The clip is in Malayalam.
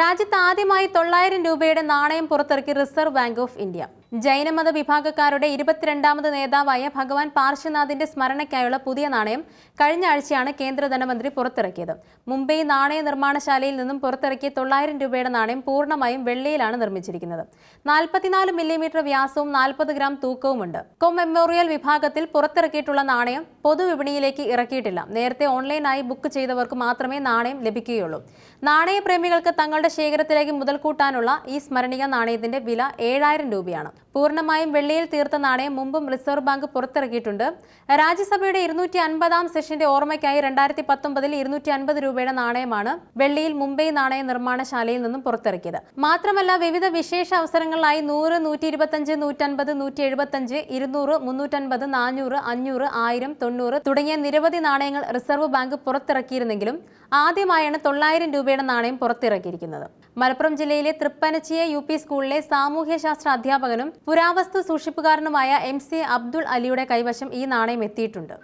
രാജ്യത്ത് ആദ്യമായി തൊള്ളായിരം രൂപയുടെ നാണയം പുറത്തിറക്കി റിസർവ് ബാങ്ക് ഓഫ് ഇന്ത്യ. ജൈനമത വിഭാഗക്കാരുടെ ഇരുപത്തിരണ്ടാമത് നേതാവായ ഭഗവാൻ പാർശ്വനാഥിന്റെ സ്മരണയ്ക്കായുള്ള പുതിയ നാണയം കഴിഞ്ഞ ആഴ്ചയാണ് കേന്ദ്ര ധനമന്ത്രി പുറത്തിറക്കിയത്. മുംബൈ നാണയ നിർമ്മാണശാലയിൽ നിന്നും പുറത്തിറക്കിയ തൊള്ളായിരം രൂപയുടെ നാണയം പൂർണമായും വെള്ളിയിലാണ് നിർമ്മിച്ചിരിക്കുന്നത്. നാൽപ്പത്തിനാല് മില്ലിമീറ്റർ വ്യാസവും നാൽപ്പത് ഗ്രാം തൂക്കവുമുണ്ട്. കൊമെമ്മോറിയൽ വിഭാഗത്തിൽ പുറത്തിറക്കിയിട്ടുള്ള നാണയം പൊതുവിപണിയിലേക്ക് ഇറക്കിയിട്ടില്ല. നേരത്തെ ഓൺലൈനായി ബുക്ക് ചെയ്തവർക്ക് മാത്രമേ നാണയം ലഭിക്കുകയുള്ളൂ. നാണയപ്രേമികൾക്ക് തങ്ങളുടെ ശേഖരത്തിലേക്ക് മുതൽ കൂട്ടാനുള്ള ഈ സ്മരണിക നാണയത്തിന്റെ വില ഏഴായിരം രൂപയാണ്. പൂർണമായും വെള്ളിയിൽ തീർത്ത നാണയം മുമ്പും റിസർവ് ബാങ്ക് പുറത്തിറക്കിയിട്ടുണ്ട്. രാജ്യസഭയുടെ ഇരുന്നൂറ്റി അൻപതാം സെഷന്റെ ഓർമ്മയ്ക്കായി രണ്ടായിരത്തി പത്തൊമ്പതിൽ ഇരുന്നൂറ്റി അൻപത് രൂപയുടെ നാണയമാണ് വെള്ളിയിൽ മുംബൈ നാണയ നിർമ്മാണശാലയിൽ നിന്നും പുറത്തിറക്കിയത്. മാത്രമല്ല വിവിധ വിശേഷ അവസരങ്ങളിലായി നൂറ് നൂറ്റി ഇരുപത്തഞ്ച് നൂറ്റൻപത് നൂറ്റി എഴുപത്തഞ്ച് ഇരുന്നൂറ് മുന്നൂറ്റൻപത് നാനൂറ് അഞ്ഞൂറ് ആയിരം തൊണ്ണൂറ് തുടങ്ങിയ നിരവധി നാണയങ്ങൾ റിസർവ് ബാങ്ക് പുറത്തിറക്കിയിരുന്നെങ്കിലും ആദ്യമായാണ് തൊള്ളായിരം രൂപയുടെ നാണയം പുറത്തിറക്കിയിരിക്കുന്നത്. മലപ്പുറം ജില്ലയിലെ തൃപ്പനച്ചിയ യു പി സ്കൂളിലെ സാമൂഹ്യശാസ്ത്ര അധ്യാപകനും പുരാവസ്തു സൂക്ഷിപ്പുകാരനുമായ എം സി അബ്ദുൾ അലിയുടെ കൈവശം ഈ നാണയം എത്തിയിട്ടുണ്ട്.